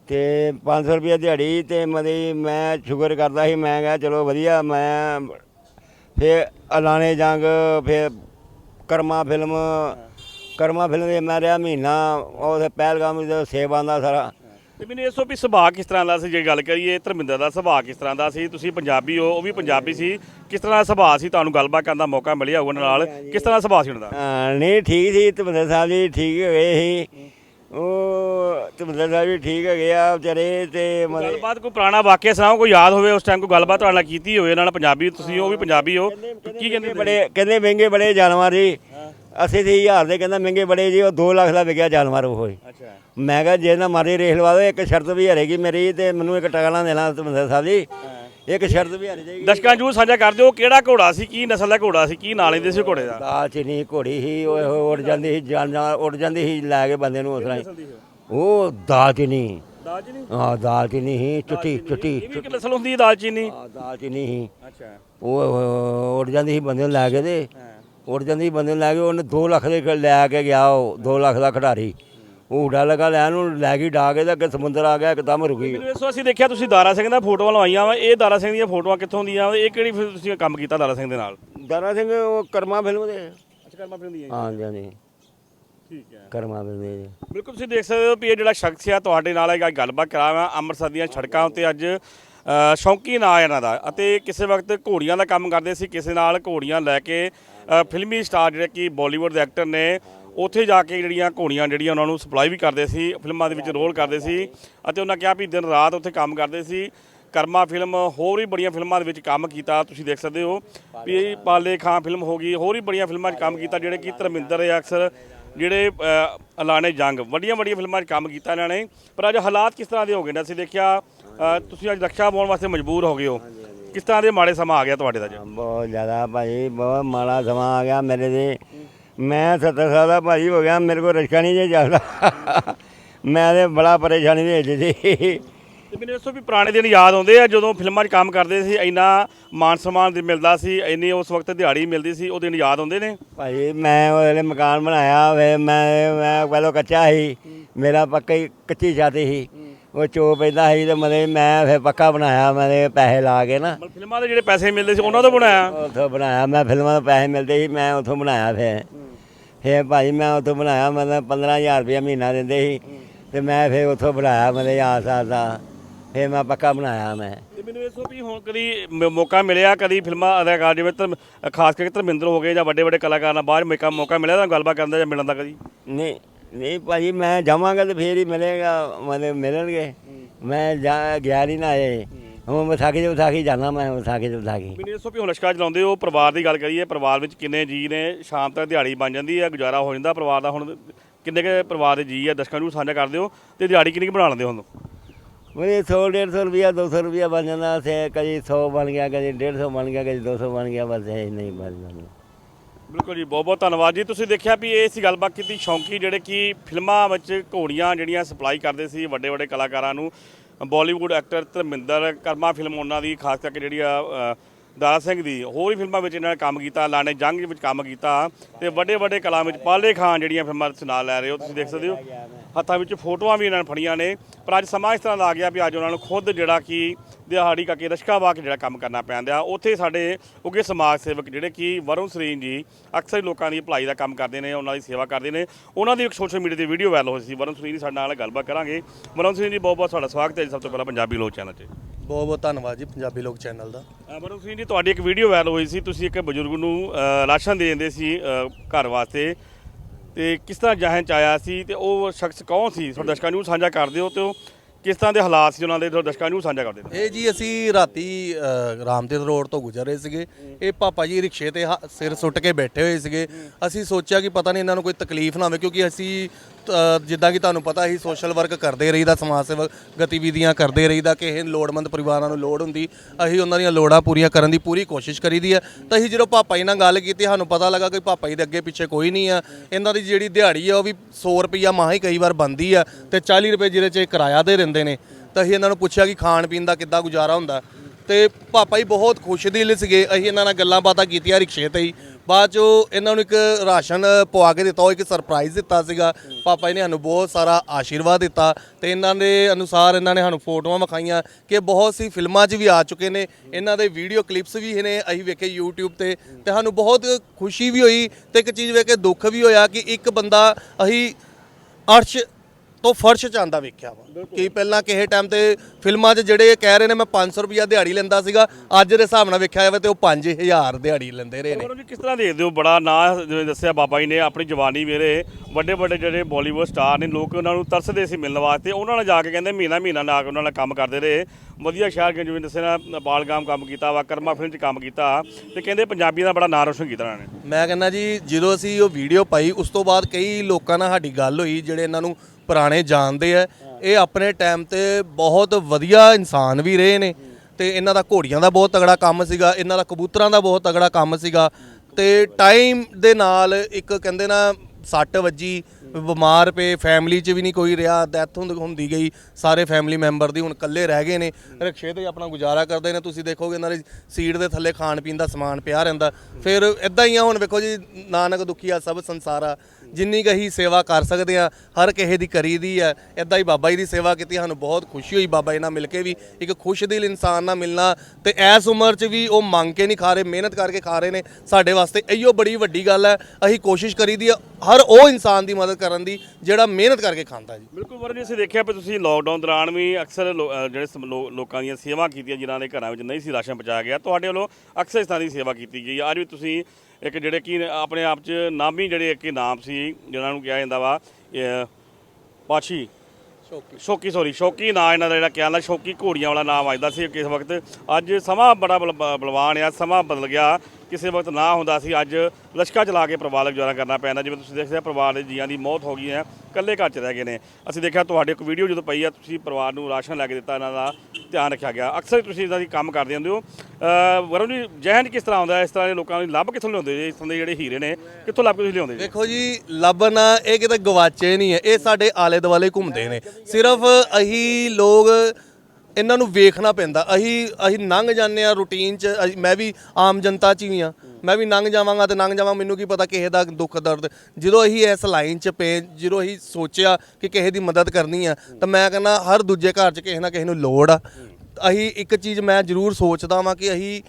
ਤੇ 500 ਰੁਪਇਆ ਦਿਹਾੜੀ ਤੇ ਮਤਲਬ ਮੈਂ ਸ਼ੁਕਰ ਕਰਦਾ ਸੀ ਮੈਂ ਕਿਹਾ ਚਲੋ ਵਧੀਆ ਮੈਂ ਫਿਰ ਅਲਾਣੇ ਜੰਗ ਫਿਰ ਕਰਮਾ ਫਿਲਮ ਕਰਮਾ ਫਿਲਮ ਦੇ ਮੈਂ ਰਿਹਾ ਮਹੀਨਾ ਉਹ ਪਹਿਲਗਾਮ ਦਾ ਸੇਬ ਆਉਂਦਾ ਸਾਰਾ। ਤੇ ਮੈਨੂੰ ਦੱਸੋ ਵੀ ਸੁਭਾਅ ਕਿਸ ਤਰ੍ਹਾਂ ਦਾ ਸੀ ਜੇ ਗੱਲ ਕਰੀਏ ਧਰਮਿੰਦਰ ਦਾ ਸੁਭਾਅ ਕਿਸ ਤਰ੍ਹਾਂ ਦਾ ਸੀ ਤੁਸੀਂ ਪੰਜਾਬੀ ਹੋ ਉਹ ਵੀ ਪੰਜਾਬੀ ਸੀ ਕਿਸ ਤਰ੍ਹਾਂ ਦਾ ਸੁਭਾਅ ਸੀ ਤੁਹਾਨੂੰ ਗੱਲਬਾਤ ਕਰਨ ਦਾ ਮੌਕਾ ਮਿਲਿਆ ਹੋਊਗਾ ਉਹਨਾਂ ਨਾਲ ਕਿਸ ਤਰ੍ਹਾਂ ਦਾ ਸੁਭਾਅ ਸੀ ਉਹਨਾਂ ਦਾ? ਹਾਂ, ਨਹੀਂ ਠੀਕ ਸੀ ਧਮਦਰ ਸਾਹਿਬ ਜੀ ਠੀਕ ਹੈਗੇ ਸੀ। ਉਹ ਧਮਦਰ ਸਾਹਿਬ ਜੀ ਠੀਕ ਹੈਗੇ ਆ ਵਿਚਾਰੇ ਤੇ ਮਤਲਬ ਗੱਲਬਾਤ ਕੋਈ ਪੁਰਾਣਾ ਵਾਕਿਆ ਸੁਣਾਓ ਕੋਈ ਯਾਦ ਹੋਵੇ ਉਸ ਟਾਈਮ ਕੋਈ ਗੱਲਬਾਤ ਤੁਹਾਡੇ ਨਾਲ ਕੀਤੀ ਹੋਵੇ ਨਾਲ ਪੰਜਾਬੀ ਤੁਸੀਂ ਉਹ ਵੀ ਪੰਜਾਬੀ ਹੋ ਕੀ ਕਹਿੰਦੇ? ਬੜੇ ਕਹਿੰਦੇ ਮਹਿੰਗੇ ਬੜੇ ਜਾਨਵਰ ਜੀ। ਅਸੀਂ ਤੇ ਹਜ਼ਾਰ ਦੇ ਕਹਿੰਦਾ ਮਹਿੰਗੇ ਬੜੇ ਜੀ ਉਹ 2 ਲੱਖ ਦਾ ਵਿਕਿਆ ਜਾਨਵਰ ਉਹ। ਅੱਛਾ। ਮੈਂ ਕਿਹਾ ਜੇ ਨਾ ਮਾਰੀ ਰੇਖ ਲਵਾ ਦੋ ਇੱਕ ਸ਼ਰਤ ਵੀ ਹਰੇਗੀ ਮੇਰੀ ਤੇ ਮੈਨੂੰ ਇੱਕ ਟਕਲਾ ਦੇਣਾ ਧਮਦਰ ਸਾਹਿਬ ਜੀ। ਇੱਕ ਸ਼ਰਤ ਵੀ ਹਰ ਜਾਏਗੀ ਦਰਸ਼ਕਾਂ ਨੂੰ ਸਾਂਝਾ ਕਰ ਦਿਓ ਕਿਹੜਾ ਘੋੜਾ ਸੀ ਕੀ ਨਸਲ ਦਾ ਘੋੜਾ ਸੀ ਕੀ ਨਾਂ ਲੈਂਦੇ ਸੀ ਘੋੜੇ ਦਾ? ਦਾਲ ਚੀਨੀ ਘੋੜੀ ਸੀ ਉਹ ਉਹ ਉੱਡ ਜਾਂਦੀ ਸੀ ਜਾਨ ਜਾਨ ਉੱਡ ਜਾਂਦੀ ਸੀ ਲੈ ਕੇ ਬੰਦੇ ਨੂੰ ਉਸ ਤਰ੍ਹਾਂ ਉਹ ਦਾਲ ਚੀਨੀ। ਦਾਲਚੀਨੀ ਹਾਂ ਦਾਲ ਚੀਨੀ ਸੀ ਚੁੱਟੀ ਚੁੱਟੀ ਇਹ ਵੀ ਇੱਕ ਨਸਲ ਹੁੰਦੀ ਹੈ ਦਾਲਚੀਨੀ ਹਾਂ, ਦਾਲ ਚੀਨੀ ਸੀ। ਅੱਛਾ। ਉਹ ਉਹ ਉੱਡ ਜਾਂਦੀ ਸੀ ਬੰਦੇ ਨੂੰ ਲੈ ਕੇ ਤੇ ਉੱਡ ਜਾਂਦੀ ਸੀ ਬੰਦੇ ਨੂੰ ਲੈ ਕੇ ਉਹਨੇ 2 ਲੱਖ ਦੇ ਕ- ਲੈ ਕੇ ਗਿਆ ਉਹ 2 ਲੱਖ ਦਾ ਖਿਡਾਰੀ। ਉਹ ਉਡਾ ਲਗਾ ਲੈਣ ਨੂੰ ਲੈ ਗਈ ਡਾ ਕੇ ਤੇ ਅੱਗੇ ਸਮੁੰਦਰ ਆ ਗਿਆ ਇੱਕਦਮ ਰੁਕੀ। ਇਸ ਅਸੀਂ ਦੇਖਿਆ ਤੁਸੀਂ ਦਾਰਾ ਸਿੰਘ ਦਾ ਫੋਟੋਆਂ ਲਵਾਈਆਂ ਵਾ। ਇਹ ਦਾਰਾ ਸਿੰਘ ਦੀਆਂ ਫੋਟੋਆਂ ਕਿੱਥੋਂ ਦੀਆਂ? ਇਹ ਕਿਹੜੀ ਫਿਰ ਤੁਸੀਂ ਕੰਮ ਕੀਤਾ ਦਾਰਾ ਸਿੰਘ ਦੇ ਨਾਲ? ਦਾਰਾ ਸਿੰਘ ਉਹ ਕਰਮਾ ਫਿਲਮ ਦੇ। ਅੱਛਾ ਕਰਮਾ ਫਿਲਮ ਦੀਆਂ ਹਾਂ ਜੀ ਠੀਕ ਹੈ। ਕਰਮਾ ਫਿਲਮ ਦੇ ਬਿਲਕੁਲ ਤੁਸੀਂ ਦੇਖ ਸਕਦੇ ਹੋ ਵੀ ਇਹ ਜਿਹੜਾ ਸ਼ਖਸ ਆ ਤੁਹਾਡੇ ਨਾਲ ਇਹ ਗੱਲਬਾਤ ਕਰਾਵਾਂ ਅੰਮ੍ਰਿਤਸਰ ਦੀਆਂ ਸੜਕਾਂ ਉੱਤੇ ਅੱਜ। ਸ਼ੌਂਕੀ ਨਾਂ ਇਹਨਾਂ ਦਾ ਅਤੇ ਕਿਸੇ ਵਕਤ ਘੋੜੀਆਂ ਦਾ ਕੰਮ ਕਰਦੇ ਸੀ ਕਿਸੇ ਨਾਲ ਘੋੜੀਆਂ ਲੈ ਕੇ ਫਿਲਮੀ ਸਟਾਰ ਜਿਹੜੇ ਕਿ ਬਾਲੀਵੁੱਡ ਦੇ ਐਕਟਰ ਨੇ ਉੱਥੇ ਜਾ ਕੇ ਜਿਹੜੀਆਂ ਘੋੜੀਆਂ ਜਿਹੜੀਆਂ ਉਹਨਾਂ ਨੂੰ ਸਪਲਾਈ ਵੀ ਕਰਦੇ ਸੀ ਫਿਲਮਾਂ ਦੇ ਵਿੱਚ ਰੋਲ ਕਰਦੇ ਸੀ ਅਤੇ ਉਹਨਾਂ ਕਿਹਾ ਵੀ ਦਿਨ ਰਾਤ ਉੱਥੇ ਕੰਮ ਕਰਦੇ ਸੀ। ਕਰਮਾ ਫਿਲਮ ਹੋਰ ਵੀ ਬੜੀਆਂ ਫਿਲਮਾਂ ਦੇ ਵਿੱਚ ਕੰਮ ਕੀਤਾ ਤੁਸੀਂ ਦੇਖ ਸਕਦੇ ਹੋ ਵੀ ਇਹ ਪਾਲੇ ਖਾਂ ਫਿਲਮ ਹੋ ਗਈ ਹੋਰ ਵੀ ਬੜੀਆਂ ਫਿਲਮਾਂ 'ਚ ਕੰਮ ਕੀਤਾ ਜਿਹੜੇ ਕਿ ਧਰਮਿੰਦਰ ਅਕਸਰ ਜਿਹੜੇ ਅਲਾਣੇ ਜੰਗ ਵੱਡੀਆਂ ਵੱਡੀਆਂ ਫਿਲਮਾਂ 'ਚ ਕੰਮ ਕੀਤਾ ਇਹਨਾਂ ਨੇ। ਪਰ ਅੱਜ ਹਾਲਾਤ ਕਿਸ ਤਰ੍ਹਾਂ ਦੇ ਹੋ ਗਏ ਨੇ? ਅਸੀਂ ਦੇਖਿਆ ਤੁਸੀਂ ਅੱਜ ਰਕਸ਼ਾ ਪਾਉਣ ਵਾਸਤੇ ਮਜਬੂਰ ਹੋ ਗਏ ਹੋ। ਕਿਸ ਤਰ੍ਹਾਂ ਦੇ ਮਾੜੇ ਸਮਾਂ ਆ ਗਿਆ ਤੁਹਾਡੇ ਦਾ ਜੀ ਬਹੁਤ ਜ਼ਿਆਦਾ ਭਾਈ ਬਹੁਤ ਮਾੜਾ ਸਮਾਂ ਆ ਗਿਆ ਮੇਰੇ ਦੇ ਮੈਂ 70 ਸਾਲ ਦਾ ਭਾਈ ਹੋ ਗਿਆ ਮੇਰੇ ਕੋਲ ਰਿਕਸ਼ਾ ਨਹੀਂ ਜੇ ਚੱਲਦਾ। ਮੈਂ ਤੇ ਬੜਾ ਪਰੇਸ਼ਾਨੀ ਦੇ ਵਿੱਚ ਸੀ ਤੇ ਮੈਨੂੰ ਦੱਸੋ ਵੀ ਪੁਰਾਣੇ ਦਿਨ ਯਾਦ ਆਉਂਦੇ ਆ ਜਦੋਂ ਫਿਲਮਾਂ 'ਚ ਕੰਮ ਕਰਦੇ ਸੀ ਇੰਨਾ ਮਾਨ ਸਨਮਾਨ ਮਿਲਦਾ ਸੀ ਇੰਨੀ ਉਸ ਵਕਤ ਦਿਹਾੜੀ ਮਿਲਦੀ ਸੀ ਉਹ ਦਿਨ ਯਾਦ ਆਉਂਦੇ ਨੇ? ਭਾਈ ਮੈਂ ਉਹਦੇ ਮਕਾਨ ਬਣਾਇਆ ਵੇ ਮੈਂ ਮੈਂ ਪਹਿਲਾਂ ਕੱਚਾ ਸੀ ਮੇਰਾ ਪੱਕਾ ਹੀ ਕੱਚੀ ਛਾਤੀ ਸੀ। ਉਹ ਚੋ ਪੈਂਦਾ ਸੀ ਤੇ ਮਤਲਬ ਮੈਂ ਫਿਰ ਪੱਕਾ ਬਣਾਇਆ ਮੈਂ ਪੈਸੇ ਲਾ ਕੇ ਨਾ। ਮਤਲਬ ਫਿਲਮਾਂ ਦੇ ਜਿਹੜੇ ਪੈਸੇ ਮਿਲਦੇ ਸੀ ਉਹਨਾਂ ਤੋਂ ਬਣਾਇਆ? ਉੱਥੋਂ ਬਣਾਇਆ ਮੈਂ ਫਿਲਮਾਂ ਦੇ ਪੈਸੇ ਮਿਲਦੇ ਸੀ ਮੈਂ ਉੱਥੋਂ ਬਣਾਇਆ ਫਿਰ। ਫਿਰ ਭਾਈ ਮੈਂ ਉੱਥੋਂ ਬਣਾਇਆ ਮਤਲਬ 15000 ਰੁਪਇਆ ਮਹੀਨਾ ਦਿੰਦੇ ਸੀ। ਤੇ ਮੈਂ ਫਿਰ ਉੱਥੋਂ ਬਣਾਇਆ ਮਤਲਬ ਆਸ ਆਸ ਦਾ। ਫਿਰ ਮੈਂ ਪੱਕਾ ਬਣਾਇਆ ਮੈਂ। ਤੇ ਮੈਨੂੰ ਇਹ ਦੱਸੋ ਵੀ ਹੁਣ ਕਦੀ ਮੌਕਾ ਮਿਲਿਆ ਕਦੀ ਫਿਲਮਾਂ ਅਦਾਕਾਰ ਜਿਵੇਂ ਧਰਮ- ਖਾਸ ਕਰਕੇ ਧਰਮਿੰਦਰ ਹੋ ਗਏ ਜਾਂ ਵੱਡੇ ਵੱਡੇ ਕਲਾਕਾਰਾਂ ਨਾਲ ਬਾਹਰ ਮੌਕਾ ਮੌਕਾ ਮਿਲਿਆ ਤਾਂ ਗੱਲਬਾਤ ਕਰਨ ਦਾ ਜਾਂ ਮਿਲਣ ਦਾ ਕਦੀ? ਨਹੀਂ ਨਹੀਂ ਭਾਜੀ ਮੈਂ ਜਾਵਾਂਗਾ ਤੇ ਫੇਰ ਹੀ ਮਿਲੇਗਾ ਮਤਲਬ ਮਿਲਣਗੇ। ਮੈਂ ਜਾ ਗਿਆ ਨਹੀਂ ਨਾ ਇਹ ਹੁਣ ਵਿਸਾਖੀ ਦੇ ਵਿਸਾਖੀ ਜਾਣਾ ਮੈਂ ਵਿਸਾਖੀ ਦੇ ਵਿਸਾਖੀ। ਮੈਨੂੰ ਦੱਸੋ ਵੀ ਹੁਣ ਲਸ਼ਕਰ ਚਲਾਉਂਦੇ ਹੋ ਪਰਿਵਾਰ ਦੀ ਗੱਲ ਕਰੀਏ ਪਰਿਵਾਰ ਵਿੱਚ ਕਿੰਨੇ ਜੀ ਨੇ ਸ਼ਾਮ ਤੱਕ ਦਿਹਾੜੀ ਬਣ ਜਾਂਦੀ ਹੈ ਗੁਜ਼ਾਰਾ ਹੋ ਜਾਂਦਾ ਪਰਿਵਾਰ ਦਾ ਹੁਣ ਕਿੰਨੇ ਕੇ ਪਰਿਵਾਰ ਦੇ ਜੀ ਆ ਦਰਸ਼ਕਾਂ ਨੂੰ ਸਾਂਝਾ ਕਰਦੇ ਹੋ ਤੇ ਦਿਹਾੜੀ ਕਿੰਨੀ ਕੁ ਬਣਾ ਲੈਂਦੇ ਹੋ ਹੁਣ? ਮੇਰੇ 100 150 ਰੁਪਿਆ 200 ਰੁਪਿਆ ਬਣ ਜਾਂਦਾ ਸੇ ਕਦੀ 100 ਬਣ ਗਿਆ ਕਦੀ 150 ਬਣ ਗਿਆ ਕਦੀ 200 ਬਣ ਗਿਆ ਬਸ ਇਹ ਨਹੀਂ ਬਣ ਜਾਂਦਾ। ਬਿਲਕੁਲ ਜੀ ਬਹੁਤ ਬਹੁਤ ਧੰਨਵਾਦ ਜੀ। ਤੁਸੀਂ ਦੇਖਿਆ ਵੀ ਇਹ ਸੀ ਗੱਲਬਾਤ ਕੀਤੀ ਸ਼ੌਂਕੀ, ਜਿਹੜੇ ਕਿ ਫਿਲਮਾਂ ਵਿੱਚ ਘੋੜੀਆਂ ਜਿਹੜੀਆਂ ਸਪਲਾਈ ਕਰਦੇ ਸੀ ਵੱਡੇ ਵੱਡੇ ਕਲਾਕਾਰਾਂ ਨੂੰ। Bollywood actor Dharmendra Karma film ਉਹਨਾਂ ਦੀ, ਖਾਸ ਕਰਕੇ ਜਿਹੜੀ ਆ ਦਾਰਾ ਸਿੰਘ ਦੀ। ਹੋਰ ਵੀ ਫਿਲਮਾਂ ਵਿੱਚ ਇਹਨਾਂ ਨੇ ਕੰਮ ਕੀਤਾ, ਲਾਣੇ ਜੰਗ ਵਿੱਚ ਕੰਮ ਕੀਤਾ ਤੇ ਵੱਡੇ ਵੱਡੇ ਕਲਾ ਵਿੱਚ ਪਾਲੇ ਖਾਨ ਜਿਹੜੀਆਂ ਫਿਲਮਾਂ ਵਿੱਚ ਨਾਲ ਲੈ ਰਹੇ ਹੋ, ਤੁਸੀਂ ਦੇਖ ਸਕਦੇ ਹੋ। ਹੱਥਾਂ ਵਿੱਚ ਫੋਟੋਆਂ ਵੀ ਇਹਨਾਂ ਨੇ ਫੜੀਆਂ ਨੇ। ਪਰ ਅੱਜ ਸਮਾਂ ਇਸ ਤਰ੍ਹਾਂ ਦਾ ਆ ਗਿਆ ਵੀ ਅੱਜ ਉਹਨਾਂ ਨੂੰ ਖੁਦ ਜਿਹੜਾ ਕਿ ਦਿਹਾੜੀ ਕਰਕੇ ਰਸ਼ਕਾ ਵਾ ਕੇ ਜਿਹੜਾ ਕੰਮ ਕਰਨਾ ਪੈਂਦਾ। ਉੱਥੇ ਸਾਡੇ ਉੱਗੇ ਸਮਾਜ ਸੇਵਕ ਜਿਹੜੇ ਕਿ ਵਰੁਣ ਸਰੀਨ ਜੀ ਅਕਸਰ ਹੀ ਲੋਕਾਂ ਦੀ ਭਲਾਈ ਦਾ ਕੰਮ ਕਰਦੇ ਨੇ, ਉਹਨਾਂ ਦੀ ਸੇਵਾ ਕਰਦੇ ਨੇ। ਉਹਨਾਂ ਦੀ ਇੱਕ ਸੋਸ਼ਲ ਮੀਡੀਆ ਤੇ ਵੀਡੀਓ ਵਾਇਰਲ ਹੋਈ ਸੀ। ਵਰੁਣ ਸਰੀਨ ਜੀ ਸਾਡੇ ਨਾਲ ਗੱਲਬਾਤ ਕਰਾਂਗੇ। ਵਰੁਣ ਸਰੀਨ ਜੀ ਬਹੁਤ ਬਹੁਤ ਤੁਹਾਡਾ ਸਵਾਗਤ ਹੈ ਜੀ ਸਭ ਤੋਂ ਪਹਿਲਾਂ ਪੰਜਾਬੀ ਲੋਕ ਚੈਨਲ 'ਤੇ। ਬਹੁਤ ਬਹੁਤ ਧੰਨਵਾਦ ਜੀ ਪੰਜਾਬੀ ਲੋਕ ਚੈਨਲ ਦਾ। ਅ, ਵਰੁਣ ਸਿੰਘ ਜੀ ਤੁਹਾਡੀ ਇੱਕ ਵੀਡੀਓ ਵਾਇਰਲ ਹੋਈ ਸੀ ਤੁਸੀਂ ਇੱਕ ਬਜ਼ੁਰਗ ਨੂੰ ਅ, ਰਾਸ਼ਨ ਦੇ ਦਿੰਦੇ ਸੀ ਅ, ਘਰ ਵਾਸਤੇ। ਤੇ ਕਿਸ ਤਰ੍ਹਾਂ ਜਹਨ ਚ ਆਇਆ ਸੀ ਤੇ ਉਹ ਸ਼ਖਸ ਕੌਣ ਸੀ? ਤੁਹਾਡੇ ਦਰਸ਼ਕਾਂ ਨੂੰ ਸਾਂਝਾ ਕਰ ਦਿਓ ਤੇ ਉਹ ਕਿਸ ਤਰ੍ਹਾਂ ਦੇ ਹਾਲਾਤ ਸੀ ਉਹਨਾਂ ਦੇ? ਤੁਹਾਡੇ ਦਰਸ਼ਕਾਂ ਨੂੰ ਸਾਂਝਾ ਕਰ ਦਿਓ। ਇਹ ਜੀ ਅਸੀਂ ਰਾਤੀ ਅ, ਰਾਮਤੀਰਥ ਰੋਡ ਤੋਂ ਗੁਜ਼ਰ ਰਹੇ ਸੀਗੇ। ਇਹ ਪਾਪਾ ਜੀ ਰਿਕਸ਼ੇ ਤੇ ਹ- ਸਿਰ ਸੁੱਟ ਕੇ ਬੈਠੇ ਹੋਏ ਸੀਗੇ। ਅਸੀਂ ਸੋਚਿਆ ਕਿ ਪਤਾ ਨਹੀਂ ਇਹਨਾਂ ਨੂੰ ਕੋਈ ਤਕਲੀਫ ਨਾ ਹੋਵੇ ਕਿਉਂਕਿ ਅਸੀਂ ਜਿੱਦਾਂ ਕਿ ਤੁਹਾਨੂੰ ਪਤਾ ਅਸੀਂ ਸੋਸ਼ਲ ਵਰਕ ਕਰਦੇ ਰਹੀਦਾ, ਸਮਾਜ ਸੇਵਕ ਗਤੀਵਿਧੀਆਂ ਕਰਦੇ ਰਹੀਦਾ ਕਿ ਇਹ ਲੋੜਵੰਦ ਪਰਿਵਾਰਾਂ ਨੂੰ ਲੋੜ ਹੁੰਦੀ, ਅਸੀਂ ਉਹਨਾਂ ਦੀਆਂ ਲੋੜਾਂ ਪੂਰੀਆਂ ਕਰਨ ਦੀ ਪੂਰੀ ਕੋਸ਼ਿਸ਼ ਕਰੀਦੀ ਹੈ। ਤਾਂ ਅਸੀਂ ਜਦੋਂ ਪਾਪਾ ਜੀ ਨਾਲ ਗੱਲ ਕੀਤੀ, ਸਾਨੂੰ ਪਤਾ ਲੱਗਾ ਕਿ ਪਾਪਾ ਜੀ ਦੇ ਅੱਗੇ ਪਿੱਛੇ ਕੋਈ ਨਹੀਂ ਆ। ਇਹਨਾਂ ਦੀ ਜਿਹੜੀ ਦਿਹਾੜੀ ਆ, ਉਹ ਵੀ 100 ਰੁਪਈਆ ਮਾਹ ਹੀ ਕਈ ਵਾਰ ਬੰਦੀ ਆ ਤੇ 40 ਰੁਪਏ ਜਿਹਦੇ 'ਚ ਇਹ ਕਿਰਾਇਆ ਦੇ ਦਿੰਦੇ ਨੇ। ਤਾਂ ਅਸੀਂ ਇਹਨਾਂ ਨੂੰ ਪੁੱਛਿਆ ਕਿ ਖਾਣ ਪੀਣ ਦਾ ਕਿੱਦਾਂ ਗੁਜ਼ਾਰਾ ਹੁੰਦਾ। ਤੇ ਪਾਪਾ ਜੀ ਬਹੁਤ ਖੁਸ਼ ਦਿਲ ਸੀਗੇ, ਅਸੀਂ ਇਹਨਾਂ ਨਾਲ ਗੱਲਾਂ ਬਾਤਾਂ ਕੀਤੀਆਂ ਰਿਕਸ਼ੇ ਤੇ ਹੀ। ਬਾਅਦ ਚੋਂ ਇਹਨਾਂ ਨੂੰ ਇੱਕ ਰਾਸ਼ਨ ਪਵਾ ਕੇ ਦਿੱਤਾ, ਉਹ ਇੱਕ ਸਰਪ੍ਰਾਈਜ਼ ਦਿੱਤਾ ਸੀਗਾ। ਪਾਪਾ ਜੀ ਨੇ ਸਾਨੂੰ ਬਹੁਤ ਸਾਰਾ ਆਸ਼ੀਰਵਾਦ ਦਿੱਤਾ ਤੇ ਇਹਨਾਂ ਦੇ ਅਨੁਸਾਰ ਇਹਨਾਂ ਨੇ ਸਾਨੂੰ ਫੋਟੋਆਂ ਵਿਖਾਈਆਂ ਕਿ ਬਹੁਤ ਸੀ ਫਿਲਮਾਂ 'ਚ ਵੀ ਆ ਚੁੱਕੇ ਨੇ, ਇਹਨਾਂ ਦੇ ਵੀਡੀਓ ਕਲਿੱਪਸ ਵੀ ਨੇ, ਅਸੀਂ ਵੇਖੇ YouTube ਤੇ ਤੇ ਸਾਨੂੰ ਬਹੁਤ ਖੁਸ਼ੀ ਵੀ ਹੋਈ ਤੇ ਇੱਕ ਚੀਜ਼ ਵੇਖ ਕੇ ਦੁੱਖ ਵੀ ਹੋਇਆ ਕਿ ਇੱਕ ਬੰਦਾ ਅਸੀਂ ਅਰਸ਼ ਤੋਂ ਫਰਸ਼ ਚ ਆਂਦਾ ਵੇਖਿਆ ਵਾ। ਕਿ ਪਹਿਲਾਂ ਕਿਸੇ ਟਾਈਮ ਤੇ ਫਿਲਮਾਂ 'ਚ ਜਿਹੜੇ ਕਹਿ ਰਹੇ ਨੇ ਮੈਂ 500 ਰੁਪਿਆ ਦਿਹਾੜੀ ਲੈਂਦਾ ਸੀਗਾ ਅੱਜ ਦੇ ਹਿਸਾਬ ਨਾਲ ਵੇਖਿਆ ਜਾਵੇ ਤੇ ਉਹ 5000 ਦਿਹਾੜੀ ਲੈਂਦੇ ਰਹੇ ਨੇ। ਨੂੰ ਕਿਸ ਤਰ੍ਹਾਂ ਦੇਖਦੇ ਹੋ? ਬੜਾ ਨਾਂ ਜਿਵੇਂ ਦੱਸਿਆ ਬਾਬਾ ਜੀ ਨੇ ਆਪਣੀ ਜਵਾਨੀ ਵੇਲੇ ਵੱਡੇ ਵੱਡੇ ਜਿਹੜੇ ਬਾਲੀਵੁੱਡ ਸਟਾਰ ਨੇ ਲੋਕ ਉਹਨਾਂ ਨੂੰ ਤਰਸਦੇ ਸੀ ਮਿਲਣ ਵਾਸਤੇ। ਉਹਨਾਂ ਨਾਲ ਜਾ ਕੇ ਕਹਿੰਦੇ ਮਹੀਨਾ ਮਹੀਨਾ ਨਾ ਕੇ ਉਹਨਾਂ ਨਾਲ ਕੰਮ ਕਰਦੇ ਰਹੇ। ਵਧੀਆ ਸ਼ਹਿਰ ਜਿਵੇਂ ਦੱਸਿਆ ਨਾ ਬਾਲਗਾਮ ਕੰਮ ਕੀਤਾ ਵਾ ਕਰਮਾ ਫਿਲਮ 'ਚ ਕੰਮ ਕੀਤਾ। ਤੇ ਕਹਿੰਦੇ ਪੰਜਾਬੀ ਦਾ ਬੜਾ ਨਾਂ ਰੋਸ਼ਨ ਕੀਤਾ ਉਹਨਾਂ ਨੇ। ਮੈਂ ਕਹਿੰਦਾ ਜੀ ਜਦੋਂ ਅਸੀਂ ਉਹ ਵੀਡੀਓ ਪਾਈ ਉਸ ਤੋਂ ਬਾਅਦ ਕਈ ਲੋਕਾਂ ਨਾਲ ਸਾਡੀ ਗੱਲ ਹੋਈ ਜਿਹੜੇ ਇਹਨਾਂ ਨੂੰ ਪੁਰਾਣੇ ਜਾਣਦੇ ਆ, ਇਹ ਆਪਣੇ ਟਾਈਮ ਤੇ ਬਹੁਤ ਵਧੀਆ ਇਨਸਾਨ ਵੀ ਰਹੇ ਨੇ ਤੇ ਇਹਨਾਂ ਦਾ ਘੋੜੀਆਂ ਦਾ ਬਹੁਤ ਤਗੜਾ ਕੰਮ ਸੀਗਾ, ਇਹਨਾਂ ਦਾ ਕਬੂਤਰਾਂ ਦਾ ਬਹੁਤ ਤਗੜਾ ਕੰਮ ਸੀਗਾ ਤੇ ਟਾਈਮ ਦੇ ਨਾਲ ਇੱਕ ਕਹਿੰਦੇ ਨਾ ਸੱਟ ਵੱਜੀ, ਬਿਮਾਰ ਪਏ ਫੈਮਿਲੀ 'ਚ ਵੀ ਨਹੀਂ ਕੋਈ ਰਿਹਾ ਡੈਥ ਹੁੰਦੀ ਗਈ, ਸਾਰੇ ਫੈਮਿਲੀ ਮੈਂਬਰ ਦੀ ਹੁਣ ਇਕੱਲੇ ਰਹਿ ਗਏ ਨੇ, ਰਿਕਸ਼ੇ ਤੇ ਆਪਣਾ ਗੁਜ਼ਾਰਾ ਕਰਦੇ ਨੇ, ਤੁਸੀਂ ਦੇਖੋਗੇ ਇਹਨਾਂ ਦੇ ਸੀਟ ਦੇ ਥੱਲੇ ਖਾਣ ਪੀਣ ਦਾ ਸਮਾਨ ਪਿਆ ਰਹਿੰਦਾ, ਫਿਰ ਇਦਾਂ ਹੀ ਆ, ਹੁਣ ਵੇਖੋ ਜੀ, ਨਾਨਕ ਦੁਖੀਆ ਸਭ ਸੰਸਾਰਾ ਜਿੰਨੀ ਕਹੀ ਸੇਵਾ ਕਰ ਸਕਦੇ ਆ ਹਰ ਕਿਸੇ ਦੀ ਕਰੀ ਦੀ ਆ ਇਦਾਂ ਹੀ ਬਾਬਾ ਜੀ ਦੀ ਸੇਵਾ ਕੀਤੀ, ਸਾਨੂੰ ਬਹੁਤ ਖੁਸ਼ੀ ਹੋਈ ਬਾਬਾ ਜੀ ਨਾਲ ਮਿਲ ਕੇ ਵੀ, ਇੱਕ ਖੁਸ਼ ਦਿਲ ਇਨਸਾਨ ਨਾਲ ਮਿਲਣਾ, ਤੇ ਐਸ ਉਮਰ 'ਚ ਵੀ ਉਹ ਮੰਗ ਕੇ ਨਹੀਂ ਖਾ ਰਹੇ, ਮਿਹਨਤ ਕਰਕੇ ਖਾ ਰਹੇ ਨੇ, ਸਾਡੇ ਵਾਸਤੇ ਇਹੀਓ ਬੜੀ ਵੱਡੀ ਗੱਲ ਹੈ, ਅਸੀਂ ਕੋਸ਼ਿਸ਼ ਕਰੀ ਦੀ ਆ ਹਰ ਉਹ ਇਨਸਾਨ ਦੀ ਮਦਦ ਕਰਨ ਦੀ, ਜਿਹੜਾ ਮਿਹਨਤ ਕਰਕੇ ਖਾਂਦਾ ਜੀ। ਬਿਲਕੁਲ ਵਰਨ ਜੀ ਅਸੀਂ ਦੇਖਿਆ ਵੀ ਤੁਸੀਂ ਲੋਕਡਾਊਨ ਦੌਰਾਨ ਵੀ ਅਕਸਰ ਲੋ- ਅਹ ਜਿਹੜੇ ਸਮ- ਲੋ- ਲੋਕਾਂ ਦੀਆਂ ਸੇਵਾ ਕੀਤੀਆਂ, ਜਿਨ੍ਹਾਂ ਦੇ ਘਰਾਂ ਵਿੱਚ ਨਹੀਂ ਸੀ ਰਾਸ਼ਨ ਪਹੁੰਚਾਇਆ ਗਿਆ, ਤੁਹਾਡੇ ਵੱਲੋਂ ਅਕਸਰ ਇਸ ਤਰ੍ਹਾਂ ਦੀ ਸੇਵਾ ਕੀਤੀ ਗਈ ਅੱਜ ਵੀ ਤੁਸੀਂ ਇੱਕ ਜਿਹੜੇ ਕਿ ਆਪਣੇ ਆਪ 'ਚ ਨਾਮੀ ਜਿਹੜੇ ਇੱਕ ਨਾਮ ਸੀ ਜਿਹਨਾਂ ਨੂੰ ਕਿਹਾ ਜਾਂਦਾ ਵਾ ਪਾਛੀ। ਸ਼ੌਕੀ। ਸੌਰੀ ਸ਼ੌਕੀ ਨਾਂ ਇਹਨਾਂ ਦਾ ਜਿਹੜਾ ਕਿਹਾ ਜਾਂਦਾ ਸ਼ੌਕੀ ਘੋੜੀਆਂ ਵਾਲਾ ਨਾਮ ਵੱਜਦਾ ਸੀ ਕਿਸ ਵਕਤ। ਅੱਜ ਸਮਾਂ ਬੜਾ ਬਲਵਾਨ ਆ ਸਮਾਂ ਬਦਲ ਗਿਆ। ਕਿਸੇ ਵਕਤ ਨਾ ਹੁੰਦਾ ਸੀ, ਅੱਜ ਲਸ਼ਕਾ ਚਲਾ ਕੇ ਪਰਿਵਾਰ ਦਾ ਗੁਜ਼ਾਰਾ ਕਰਨਾ ਪੈਂਦਾ। ਜਿਵੇਂ ਤੁਸੀਂ ਦੇਖਦੇ ਆ ਪਰਿਵਾਰ ਦੇ ਜੀਆਂ ਦੀ ਮੌਤ ਹੋ ਗਈ ਹੈ, ਇਕੱਲੇ ਘਰ 'ਚ ਰਹਿ ਗਏ ਨੇ। ਅਸੀਂ ਦੇਖਿਆ, ਤੁਹਾਡੇ ਇੱਕ ਵੀਡੀਓ ਜਦੋਂ ਪਈ ਆ, ਤੁਸੀਂ ਪਰਿਵਾਰ ਨੂੰ ਰਾਸ਼ਨ ਲੈ ਕੇ ਦਿੱਤਾ, ਇਹਨਾਂ ਦਾ ਧਿਆਨ ਰੱਖਿਆ ਗਿਆ। ਅਕਸਰ ਤੁਸੀਂ ਇਦਾਂ ਦੀ ਕੰਮ ਕਰਦੇ ਹੁੰਦੇ ਹੋ। ਅਹ ਵਰੁਣ ਜੀ, ਜਹਿਨ ਕਿਸ ਤਰ੍ਹਾਂ ਆਉਂਦਾ ਇਸ ਤਰ੍ਹਾਂ ਦੇ ਲੋਕਾਂ ਨੂੰ ਲੱਭ ਕਿੱਥੋਂ ਲਿਆਉਂਦੇ ਜੀ? ਇਸ ਤਰ੍ਹਾਂ ਦੇ ਜਿਹੜੇ ਹੀਰੇ ਨੇ, ਕਿੱਥੋਂ ਲੱਭ ਕੇ ਤੁਸੀਂ ਲਿਆਉਂਦੇ ਜੀ? ਵੇਖੋ ਜੀ, ਲੱਭਣਾ ਇਹ ਕਿਤੇ ਗਵਾਚੇ ਨਹੀਂ ਹੈ। ਇਹ ਸਾਡੇ ਆਲੇ ਦੁਆਲੇ ਘੁੰਮਦੇ ਨੇ। ਸਿਰਫ ਅਹੀ ਲੋਕ ਇਹਨਾਂ ਨੂੰ ਵੇਖਣਾ ਪੈਂਦਾ। ਅਸੀਂ ਅਸੀਂ ਲੰਘ ਜਾਂਦੇ ਆ ਰੂਟੀਨ ਚ। ਅਸੀਂ- ਮੈਂ ਵੀ ਆਮ ਜਨਤਾ ਚ ਹੀ ਆ ਮੈਂ ਵੀ ਲੰਘ ਜਾਵਾਂਗਾ ਤੇ ਲੰਘ ਜਾਵਾਂ, ਮੈਨੂੰ ਕੀ ਪਤਾ ਕਿਸੇ ਦਾ ਦੁੱਖ ਦਰਦ। ਜਦੋਂ ਅਸੀਂ ਇਸ ਲਾਈਨ ਚ ਪਏ, ਜਦੋਂ ਅਸੀਂ ਸੋਚਿਆ ਕਿ ਕਿਸੇ ਦੀ ਮਦਦ ਕਰਨੀ ਆ, ਤਾਂ ਮੈਂ ਕਹਿੰਦਾ ਹਰ ਦੂਜੇ ਘਰ ਚ ਕਿਸੇ ਨਾ ਕਿਸੇ ਨੂੰ ਲੋੜ ਆ। ਅਸੀਂ ਇੱਕ ਚੀਜ਼ ਮੈਂ ਜ਼ਰੂਰ ਸੋਚਦਾ ਵਾਂ ਕਿ ਅਸੀਂ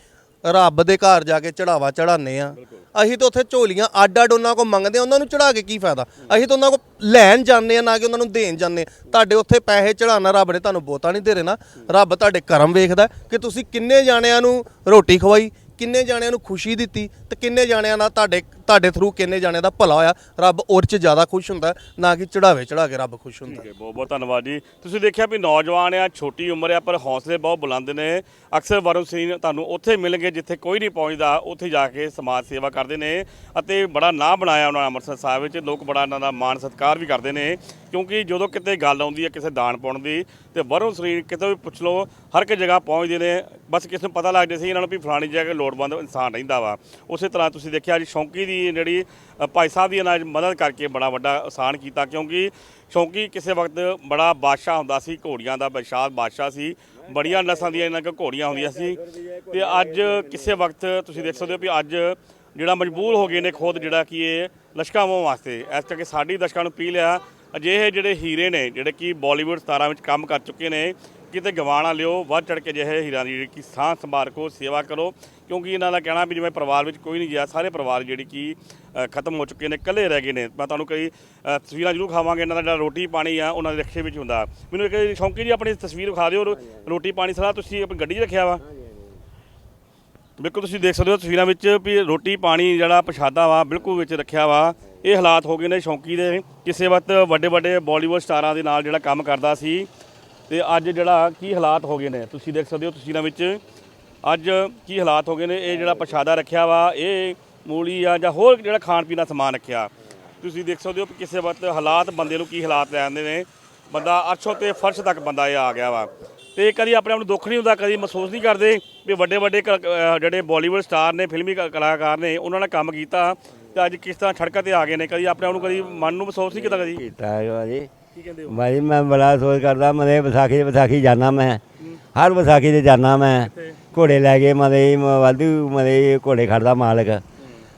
ਰੱਬ ਦੇ ਘਰ ਜਾ ਕੇ ਚੜਾਵਾ ਚੜਾਉਂਦੇ ਆ। ਅਸੀਂ ਤਾਂ ਉੱਥੇ ਝੋਲੀਆਂ ਅੱਡ ਅੱਡ ਉਹਨਾਂ ਕੋ ਮੰਗਦੇ ਆ ਉਹਨਾਂ ਨੂੰ ਚੜਾ ਕੇ ਕੀ ਫਾਇਦਾ? ਅਸੀਂ ਤਾਂ ਉਹਨਾਂ ਕੋ ਲੈਣ ਜਾਂਦੇ ਆ ਨਾ ਕਿ ਉਹਨਾਂ ਨੂੰ ਦੇਣ ਜਾਂਦੇ। ਤੁਹਾਡੇ ਉੱਥੇ ਪੈਸੇ ਚੜਾਉਣਾ ਰੱਬ ਨੇ ਤੁਹਾਨੂੰ ਬਹੁਤਾ ਨਹੀਂ ਦੇ ਰਹੇ ਨਾ ਰੱਬ ਤੁਹਾਡੇ ਕਰਮ ਵੇਖਦਾ ਕਿ ਤੁਸੀਂ ਕਿੰਨੇ ਜਾਣਿਆਂ ਨੂੰ ਰੋਟੀ ਖਵਾਈ ਕਿੰਨੇ ਜਾਣਿਆਂ ਨੂੰ ਖੁਸ਼ੀ ਦਿੱਤੀ ਤੇ ਕਿੰਨੇ ਜਾਣਿਆਂ ਨਾਲ ਤੁਹਾਡੇ ਤੁਹਾਡੇ ਥਰੂ ਕਿੰਨੇ ਜਾਣਿਆਂ ਦਾ ਭਲਾ ਹੋਇਆ, ਰੱਬ ਉਹ 'ਚ ਜ਼ਿਆਦਾ ਖੁਸ਼ ਹੁੰਦਾ, ਨਾ ਕਿ ਚੜਾਵੇ ਚੜਾ ਕੇ ਰੱਬ ਖੁਸ਼ ਹੁੰਦਾ। ਠੀਕ ਹੈ, ਬਹੁਤ ਬਹੁਤ ਧੰਨਵਾਦ ਜੀ। ਤੁਸੀਂ ਦੇਖਿਆ ਵੀ ਨੌਜਵਾਨ ਆ, ਛੋਟੀ ਉਮਰ ਆ, ਪਰ ਹੌਸਲੇ ਬਹੁਤ ਬੁਲੰਦ ਨੇ। ਅਕਸਰ ਵਰੁਣ ਸਿੰਘ ਤੁਹਾਨੂੰ ਉੱਥੇ ਮਿਲਣਗੇ, ਜਿੱਥੇ ਕੋਈ ਨਹੀਂ ਪਹੁੰਚਦਾ, ਉੱਥੇ ਜਾ ਕੇ ਸਮਾਜ ਸੇਵਾ ਕਰਦੇ ਨੇ ਅਤੇ ਬੜਾ ਨਾਂ ਬਣਾਇਆ ਉਹਨਾਂ ਅੰਮ੍ਰਿਤਸਰ ਸਾਹਿਬ ਵਿੱਚ। ਲੋਕ ਬੜਾ ਇਹਨਾਂ ਦਾ ਮਾਣ ਸਤਿਕਾਰ ਵੀ ਕਰਦੇ ਨੇ, ਕਿਉਂਕਿ ਜਦੋਂ ਕਿਤੇ ਗੱਲ ਆਉਂਦੀ ਹੈ ਕਿਸੇ ਦਾਨ ਪਾਉਣ ਦੀ, ਤੇ ਵਰੁਣ ਸਰੀਰ ਕਿਤੇ ਵੀ ਪੁੱਛ ਲਓ, ਹਰ ਇੱਕ ਜਗ੍ਹਾ ਪਹੁੰਚਦੇ ਨੇ, ਬਸ ਕਿਸੇ ਨੂੰ ਪਤਾ ਲੱਗ ਜੇ ਸੀ ਇਹਨਾਂ ਨੂੰ ਵੀ ਫਲਾਣੀ ਜਗ੍ਹਾ ਲੋੜਵੰਦ ਇਨਸਾਨ ਰਹਿੰਦਾ ਵਾ। ਉਸੇ ਤਰ੍ਹਾਂ ਤੁਸੀਂ ਦੇਖਿਆ ਜੀ, ਸ਼ੌਂਕੀ ਦੀ ਦੀ ਜਿਹੜੀ ਭਾਈ ਸਾਹਿਬ ਦੀ ਇਹਨਾਂ ਮਦਦ ਕਰਕੇ ਬੜਾ ਵੱਡਾ ਆਸਾਨ ਕੀਤਾ, ਕਿਉਂਕਿ ਸ਼ੌਂਕੀ ਕਿਸੇ ਵਕਤ ਬੜਾ ਬਾਦਸ਼ਾਹ ਹੁੰਦਾ ਸੀ, ਘੋੜੀਆਂ ਦਾ ਬਸ਼ਾਦ ਬਾਦਸ਼ਾਹ ਸੀ, ਬੜੀਆਂ ਨਸਾਂ ਦੀਆਂ ਇਹਨਾਂ ਕੋਲ ਘੋੜੀਆਂ ਹੁੰਦੀਆਂ ਸੀ ਤੇ ਅੱਜ ਕਿਸੇ ਵਕਤ ਤੁਸੀਂ ਦੇਖ ਸਕਦੇ ਹੋ ਵੀ ਅੱਜ ਜਿਹੜਾ ਮਜਬੂਰ ਹੋ ਗਏ ਨੇ ਖੁਦ ਜਿਹੜਾ ਕਿ ਇਹ ਲਸ਼ਕਾਵਾਂ ਵਾਸਤੇ, ਇਸ ਕਰਕੇ ਸਾਡੀ ਦਰਸ਼ਕਾਂ ਨੂੰ ਅਪੀਲ ਆ ਅਜਿਹੇ ਜਿਹੜੇ ਹੀਰੇ ਨੇ, ਜਿਹੜੇ ਕਿ ਬਾਲੀਵੁੱਡ ਸਤਾਰਾਂ ਵਿੱਚ ਕੰਮ ਕਰ ਚੁੱਕੇ ਨੇ, ਕਿਤੇ ਗਵਾਣਾ ਲਿਓ, ਵੱਧ ਚੜ ਕੇ ਜਿਹੇ ਹੀਰਾਂ ਦੀ ਜਿਹੜੀ ਕਿ ਸਾਂਭ ਸੰਭਾਲ ਕੋ ਸੇਵਾ ਕਰੋ ਕਿਉਂਕਿ ਇਹਨਾਂ ਦਾ ਕਹਿਣਾ ਵੀ ਜਿਵੇਂ ਪਰਿਵਾਰ ਵਿੱਚ ਕੋਈ ਨਹੀਂ ਗਿਆ ਸਾਰੇ ਪਰਿਵਾਰ ਜਿਹੜੀ ਕਿ ਖਤਮ ਹੋ ਚੁੱਕੇ ਨੇ ਇਕੱਲੇ ਰਹਿ ਗਏ ਨੇ। ਮੈਂ ਤੁਹਾਨੂੰ ਕਈ ਤਸਵੀਰਾਂ ਜ਼ਰੂਰ ਖਾਵਾਂਗੇ ਇਹਨਾਂ ਦਾ ਜਿਹੜਾ ਰੋਟੀ ਪਾਣੀ ਆ ਉਹਨਾਂ ਦੇ ਰਖੇ ਵਿੱਚ ਹੁੰਦਾ। ਮੈਨੂੰ ਇੱਕ ਸ਼ੌਂਕੀ ਜੀ ਆਪਣੀ ਤਸਵੀਰ ਵਿਖਾ ਦਿਓ ਰੋਟੀ ਪਾਣੀ ਸਾਰਾ ਤੁਸੀਂ ਆਪਣੀ ਗੱਡੀ 'ਚ ਰੱਖਿਆ ਵਾ? ਬਿਲਕੁਲ ਤੁਸੀਂ ਦੇਖ ਸਕਦੇ ਹੋ ਤਸਵੀਰਾਂ ਵਿੱਚ ਵੀ ਰੋਟੀ ਪਾਣੀ ਜਿਹੜਾ ਪ੍ਰਸ਼ਾਦਾ ਵਾ ਬਿਲਕੁਲ ਵਿੱਚ ਰੱਖਿਆ ਵਾ। ਇਹ ਹਾਲਾਤ ਹੋ ਗਏ ਨੇ ਸ਼ੌਂਕੀ ਦੇ। ਕਿਸੇ ਵਕਤ ਵੱਡੇ ਵੱਡੇ ਬਾਲੀਵੁੱਡ ਸਟਾਰਾਂ ਦੇ ਨਾਲ ਜਿਹੜਾ ਕੰਮ ਕਰਦਾ ਸੀ ਤੇ ਅੱਜ ਜਿਹੜਾ ਕੀ ਹਾਲਾਤ ਹੋ ਗਏ ਨੇ ਤੁਸੀਂ ਦੇਖ ਸਕਦੇ ਹੋ ਤਸਵੀਰਾਂ ਵਿੱਚ। ਅੱਜ ਕੀ ਹਾਲਾਤ ਹੋ ਗਏ ਨੇ? ਇਹ ਜਿਹੜਾ ਪ੍ਰਸ਼ਾਦਾ ਰੱਖਿਆ ਵਾ ਇਹ ਮੂਲੀ ਆ ਜਾਂ ਹੋਰ ਜਿਹੜਾ ਖਾਣ ਪੀਣ ਦਾ ਸਮਾਨ ਰੱਖਿਆ। ਤੁਸੀਂ ਦੇਖ ਸਕਦੇ ਹੋ ਕਿ ਕਿਸੇ ਵਕਤ ਹਾਲਾਤ ਬੰਦੇ ਨੂੰ ਕੀ ਹਾਲਾਤ ਲੈ ਆਉਂਦੇ ਨੇ। ਬੰਦਾ ਅਰਸ਼ੋਂ ਤੇ ਫਰਸ਼ ਤੱਕ ਬੰਦਾ ਇਹ ਆ ਗਿਆ ਵਾ। ਤੇ ਕਦੀ ਆਪਣੇ ਆਪ ਨੂੰ ਦੁੱਖ ਨਹੀਂ ਹੁੰਦਾ ਕਦੀ ਮਹਿਸੂਸ ਨਹੀਂ ਕਰਦੇ ਵੀ ਵੱਡੇ ਵੱਡੇ ਜਿਹੜੇ ਬਾਲੀਵੁੱਡ ਸਟਾਰ ਨੇ ਫਿਲਮੀ ਕਲਾਕਾਰ ਨੇ ਉਹਨਾਂ ਨੇ ਕੰਮ ਕੀਤਾ ਤੇ ਅੱਜ ਕਿਸ ਤਰ੍ਹਾਂ ਸੜਕਾਂ ਤੇ ਆ ਗਏ ਨੇ? ਕਦੀ ਆਪਣੇ ਆਪ ਨੂੰ ਕਦੀ ਮਨ ਨੂੰ ਮਹਿਸੂਸ ਨਹੀਂ ਕੀਤਾ ਕਦੀ? ਕੀਤਾ ਹੈ ਜੀ। ਕੀ ਕਹਿੰਦੇ ਭਾਈ ਮੈਂ ਬੜਾ ਸੋਚ ਕਰਦਾ ਮਨੇ ਵਿਸਾਖੀ ਵਿਸਾਖੀ ਜਾਣਾ ਮੈਂ। ਹਰ ਵਿਸਾਖੀ ਤੇ ਜਾਣਾ ਮੈਂ। ਘੋੜੇ ਲੈ ਕੇ ਮਦੇ ਵਾਧੂ ਮਦੇ ਘੋੜੇ ਖੜਦਾ ਮਾਲਕ।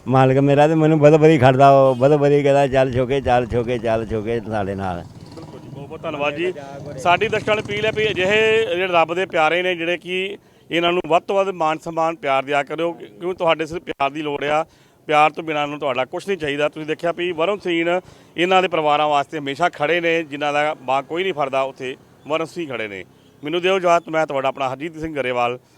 ਮਾਲਕ ਮੇਰਾ ਤੇ ਮੈਨੂੰ ਬਦ ਬਦੀ ਖੜਦਾ ਉਹ ਬਦ ਬਦੀ ਕਹਿੰਦਾ, ਚੱਲ ਛੋਕੇ ਚੱਲ ਛੋਕੇ ਚੱਲ ਛੋਕੇ ਸਾਡੇ ਨਾਲ। ਬਹੁਤ ਬਹੁਤ ਧੰਨਵਾਦ ਜੀ। ਸਾਡੀ ਦਰਸ਼ਕਾਂ ਨੂੰ ਅਪੀਲ ਹੈ ਵੀ ਅਜਿਹੇ ਜਿਹੜੇ ਰੱਬ ਦੇ ਪਿਆਰੇ ਨੇ, ਜਿਹੜੇ ਕਿ ਇਹਨਾਂ ਨੂੰ ਵੱਧ ਤੋਂ ਵੱਧ ਮਾਨ ਸਨਮਾਨ, ਪਿਆਰ ਦਿਆ ਕਰਿਓ ਕਿਉਂਕਿ ਤੁਹਾਡੇ ਸਿਰ ਪਿਆਰ ਦੀ ਲੋੜ ਆ। ਪਿਆਰ ਤੋਂ ਬਿਨਾਂ ਨੂੰ ਤੁਹਾਡਾ ਕੁਝ ਨਹੀਂ ਚਾਹੀਦਾ। ਤੁਸੀਂ ਦੇਖਿਆ ਵੀ ਵਰੁਣ ਸੀਨ ਇਹਨਾਂ ਦੇ ਪਰਿਵਾਰਾਂ ਵਾਸਤੇ ਹਮੇਸ਼ਾ ਖੜੇ ਨੇ, ਜਿਨ੍ਹਾਂ ਦਾ ਬਾਂ ਕੋਈ ਨਹੀਂ ਫਰਦਾ ਉੱਥੇ ਵਰੁਣ ਸਿੰਘ ਖੜੇ ਨੇ। ਮੈਨੂੰ ਦਿਓ ਇਜਾਜ਼ਤ, ਮੈਂ ਤੁਹਾਡਾ ਆਪਣਾ ਹਰਜੀਤ ਸਿੰਘ ਗਰੇਵਾਲ।